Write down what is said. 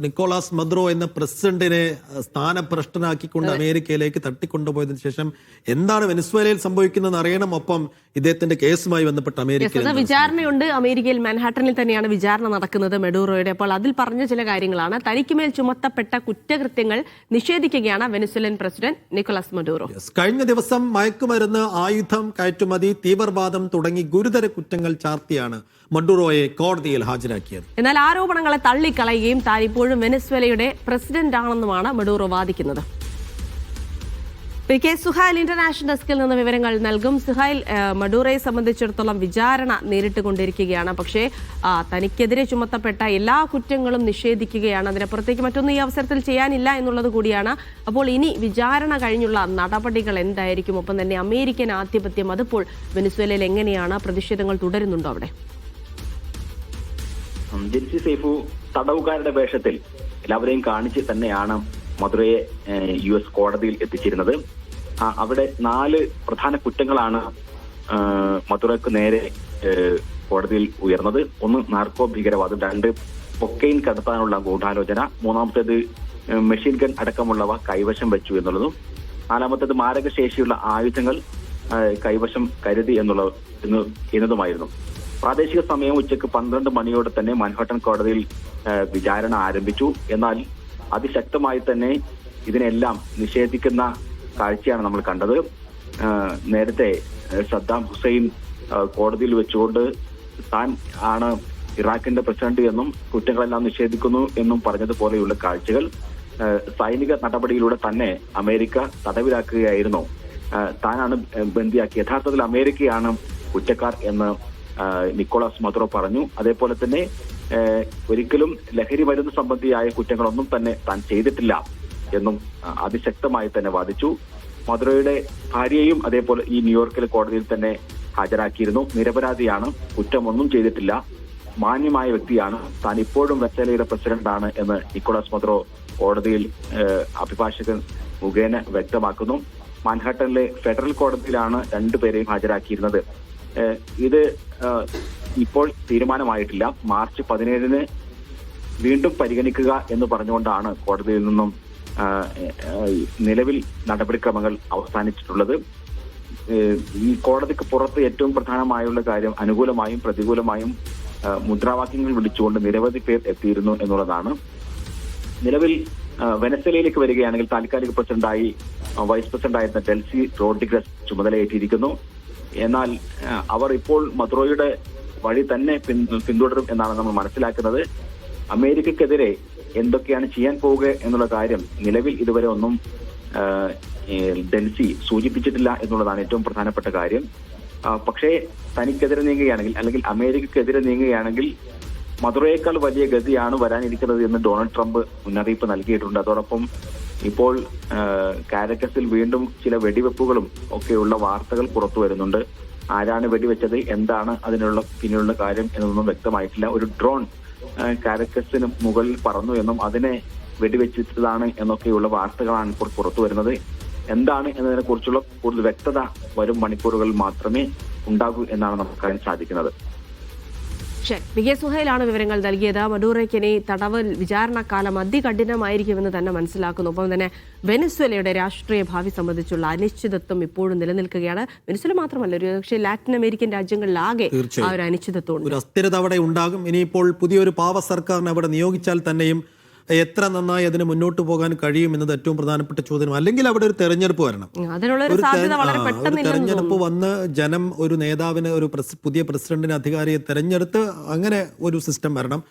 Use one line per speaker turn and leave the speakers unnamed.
Nicholas മദ്രോ എന്ന പ്രസിഡന്റിനെ സ്ഥാനഭ്രഷ്ടനാക്കിക്കൊണ്ട് അമേരിക്കയിലേക്ക് തട്ടിക്കൊണ്ടുപോയതിനു ശേഷം എന്താണ് വെനസ്വേലയിൽ സംഭവിക്കുന്നത് അറിയണം. ഒപ്പം ഇദ്ദേഹത്തിന്റെ കേസുമായി ബന്ധപ്പെട്ട്
അമേരിക്ക വിചാരണയുണ്ട്. അമേരിക്കയിൽ മാൻഹാട്ടനിൽ തന്നെയാണ് വിചാരണ നടക്കുന്നത് മെഡൂറോയുടെ. അപ്പോൾ അതിൽ പറഞ്ഞ ചില കാര്യങ്ങളാണ്. തനിക്ക് മേൽ ചുമത്തപ്പെട്ട കുറ്റകൃത്യങ്ങൾ നിഷേധിക്കുകയാണ് വെനസ്വേലൻ പ്രസിഡന്റ് നിക്കോളാസ് മഡൂറോ.
കഴിഞ്ഞ ദിവസം മയക്കുമരുന്ന് ആയുധം കയറ്റുമതി തീവ്രവാദം തുടങ്ങി ഗുരുതര കുറ്റങ്ങൾ ചാർത്തിയാണ് മഡുറോയെ കോടതിയിൽ ഹാജരാക്കിയത്.
എന്നാൽ ആരോപണങ്ങളെ തള്ളിക്കളയുകയും താൻ ഇപ്പോഴും വെനസ്വേലയുടെ പ്രസിഡന്റ് ആണെന്നുമാണ് മഡൂറോ വാദിക്കുന്നത്. പി കെ സുഹൈൽ ഇന്റർനാഷണൽ ഡെസ്കിൽ നിന്ന് വിവരങ്ങൾ നൽകും. സുഹൈൽ മഡൂറയെ സംബന്ധിച്ചിടത്തോളം വിചാരണ നേരിട്ട് കൊണ്ടിരിക്കുകയാണ് പക്ഷേ തനിക്കെതിരെ ചുമത്തപ്പെട്ട എല്ലാ കുറ്റങ്ങളും നിഷേധിക്കുകയാണ്. അതിനപ്പുറത്തേക്ക് മറ്റൊന്നും ഈ അവസരത്തിൽ ചെയ്യാനില്ല എന്നുള്ളത് കൂടിയാണ്. അപ്പോൾ ഇനി വിചാരണ കഴിഞ്ഞുള്ള നടപടികൾ എന്തായിരിക്കും? ഒപ്പം തന്നെ അമേരിക്കൻ ആധിപത്യം അതിപ്പോൾ വെനിസ്വേലയിൽ എങ്ങനെയാണ് പ്രതിഷേധങ്ങൾ തുടരുന്നുണ്ടോ അവിടെ?
ജെൻസി സേഫു തടവുകാരുടെ വേഷത്തിൽ എല്ലാവരെയും കാണിച്ച് തന്നെയാണ് മധുരയെ യു എസ് കോടതിയിൽ എത്തിച്ചിരുന്നത്. അവിടെ നാല് പ്രധാന കുറ്റങ്ങളാണ് മധുരയ്ക്ക് നേരെ കോടതിയിൽ ഉയർന്നത്. ഒന്ന് നാർക്കോ ഭീകരവാദം. രണ്ട് പൊക്കെയിൻ കടത്താനുള്ള ഗൂഢാലോചന. മൂന്നാമത്തേത് മെഷീൻ ഗൺ അടക്കമുള്ളവ കൈവശം വെച്ചു എന്നുള്ളതും. നാലാമത്തേത് മാരകശേഷിയുള്ള ആയുധങ്ങൾ കൈവശം കരുതി എന്നുള്ള എന്ന് എന്നതുമായിരുന്നു പ്രാദേശിക സമയം ഉച്ചയ്ക്ക് പന്ത്രണ്ട് മണിയോടെ തന്നെ മൻഹട്ടൻ കോടതിയിൽ വിചാരണ ആരംഭിച്ചു. എന്നാൽ അതിശക്തമായി തന്നെ ഇതിനെല്ലാം നിഷേധിക്കുന്ന കാഴ്ചയാണ് നമ്മൾ കണ്ടത്. നേരത്തെ സദ്ദാം ഹുസൈൻ കോടതിയിൽ വെച്ചുകൊണ്ട് താൻ ആണ് ഇറാഖിന്റെ പ്രസിഡന്റ് എന്നും കുറ്റങ്ങളെല്ലാം നിഷേധിക്കുന്നു എന്നും പറഞ്ഞതുപോലെയുള്ള കാഴ്ചകൾ സൈനിക നടപടിയിലൂടെ തന്നെ അമേരിക്ക തടവിലാക്കുകയായിരുന്നു. താനാണ് ബന്ദിയാക്കി. യഥാർത്ഥത്തിൽ അമേരിക്കയാണ് കുറ്റക്കാർ എന്ന് നിക്കോളാസ് മദ്രോ പറഞ്ഞു. അതേപോലെ തന്നെ ഒരിക്കലും ലഹരി മരുന്ന് സംബന്ധിയായ കുറ്റങ്ങളൊന്നും തന്നെ താൻ ചെയ്തിട്ടില്ല എന്നും അതിശക്തമായി തന്നെ വാദിച്ചു. മദ്രോയുടെ ഭാര്യയും അതേപോലെ ഈ ന്യൂയോർക്കിലെ കോടതിയിൽ തന്നെ ഹാജരാക്കിയിരുന്നു. നിരപരാധിയാണ് കുറ്റമൊന്നും ചെയ്തിട്ടില്ല. മാന്യമായ വ്യക്തിയാണ്. താൻ ഇപ്പോഴും വെച്ചലയുടെ പ്രസിഡന്റാണ് എന്ന് നിക്കോളാസ് മദ്രോ കോടതിയിൽ അഭിഭാഷകൻ മുഖേന വ്യക്തമാക്കുന്നു. മാൻഹാട്ടനിലെ ഫെഡറൽ കോടതിയിലാണ് രണ്ടുപേരെയും ഹാജരാക്കിയിരുന്നത്. ഇത് ഇപ്പോൾ തീരുമാനമായിട്ടില്ല. മാർച്ച് പതിനേഴിന് വീണ്ടും പരിഗണിക്കുക എന്ന് പറഞ്ഞുകൊണ്ടാണ് കോടതിയിൽ നിന്നും നിലവിൽ നടപടിക്രമങ്ങൾ അവസാനിച്ചിട്ടുള്ളത്. ഈ കോടതിക്ക് പുറത്ത് ഏറ്റവും പ്രധാനമായുള്ള കാര്യം അനുകൂലമായും പ്രതികൂലമായും മുദ്രാവാക്യങ്ങൾ വിളിച്ചുകൊണ്ട് നിരവധി പേർ എത്തിയിരുന്നു എന്നുള്ളതാണ്. നിലവിൽ വെനസലയിലേക്ക് വരികയാണെങ്കിൽ താൽക്കാലിക പ്രസിഡന്റായി വൈസ് പ്രസിഡന്റായിരുന്ന ഡെൽസി റോഡ്രിഗസ് ചുമതലയേറ്റിരിക്കുന്നു. എന്നാൽ അവർ ഇപ്പോൾ മദ്രോയുടെ വഴി തന്നെ പിന്തുടരും എന്നാണ് നമ്മൾ മനസ്സിലാക്കുന്നത്. അമേരിക്കക്കെതിരെ എന്തൊക്കെയാണ് ചെയ്യാൻ പോവുക എന്നുള്ള കാര്യം നിലവിൽ ഇതുവരെ ഒന്നും ഡൽഹി സൂചിപ്പിച്ചിട്ടില്ല എന്നുള്ളതാണ് ഏറ്റവും പ്രധാനപ്പെട്ട കാര്യം. പക്ഷേ തനിക്കെതിരെ നീങ്ങുകയാണെങ്കിൽ അല്ലെങ്കിൽ അമേരിക്കക്കെതിരെ നീങ്ങുകയാണെങ്കിൽ മധുരയേക്കാൾ വലിയ ഗതിയാണ് വരാനിരിക്കുന്നത് എന്ന് ഡൊണാൾഡ് ട്രംപ് മുന്നറിയിപ്പ് നൽകിയിട്ടുണ്ട്. അതോടൊപ്പം ഇപ്പോൾ കാരക്കസിൽ വീണ്ടും ചില വെടിവെപ്പുകളും ഒക്കെയുള്ള വാർത്തകൾ പുറത്തു വരുന്നുണ്ട്. ആരാണ് വെടിവെച്ചത്? എന്താണ് അതിനുള്ള പിന്നിലുള്ള കാര്യം എന്നൊന്നും വ്യക്തമായിട്ടില്ല. ഒരു ഡ്രോൺ കാരക്കസിന് മുകളിൽ പറന്നു എന്നും അതിനെ വെടിവെച്ചതാണ് എന്നൊക്കെയുള്ള വാർത്തകളാണ് ഇപ്പോൾ പുറത്തു വരുന്നത്. എന്താണ് എന്നതിനെ കുറിച്ചുള്ള കൂടുതൽ വ്യക്തത വരും മണിക്കൂറുകളിൽ മാത്രമേ ഉണ്ടാകൂ എന്നാണ് നമുക്ക് സാധിക്കുന്നത്.
ശരി വി കെ സുഹേലാണ് വിവരങ്ങൾ നൽകിയത്. മഡൂറയ്ക്ക് ഇനി തടവ് വിചാരണക്കാലം അതികഠിനമായിരിക്കുമെന്ന് തന്നെ മനസ്സിലാക്കുന്നു. ഒപ്പം തന്നെ വെനസ്വലയുടെ രാഷ്ട്രീയ ഭാവി സംബന്ധിച്ചുള്ള അനിശ്ചിതത്വം ഇപ്പോഴും നിലനിൽക്കുകയാണ്. വെനസ്വല മാത്രമല്ല ഒരു പക്ഷേ ലാറ്റിൻ അമേരിക്കൻ രാജ്യങ്ങളിലാകെ. ആ ഒരു അനിശ്ചിതത്വം
ഒരു അസ്ഥിരത അവിടെ ഉണ്ടാകും. ഇനിയിപ്പോൾ പുതിയൊരു പാവ സർക്കാരിനെ അവിടെ നിയോഗിച്ചാൽ തന്നെയും എത്ര നന്നായി അതിന് മുന്നോട്ട് പോകാൻ കഴിയും എന്നത് ഏറ്റവും പ്രധാനപ്പെട്ട ചോദ്യം അല്ലെങ്കിൽ അവിടെ ഒരു തെരഞ്ഞെടുപ്പ് വരണം.
ഒരു
തെരഞ്ഞെടുപ്പ് വന്ന് ജനം ഒരു നേതാവിന് ഒരു പുതിയ പ്രസിഡന്റിന് അധികാരിയെ തെരഞ്ഞെടുത്ത് അങ്ങനെ ഒരു സിസ്റ്റം വരണം.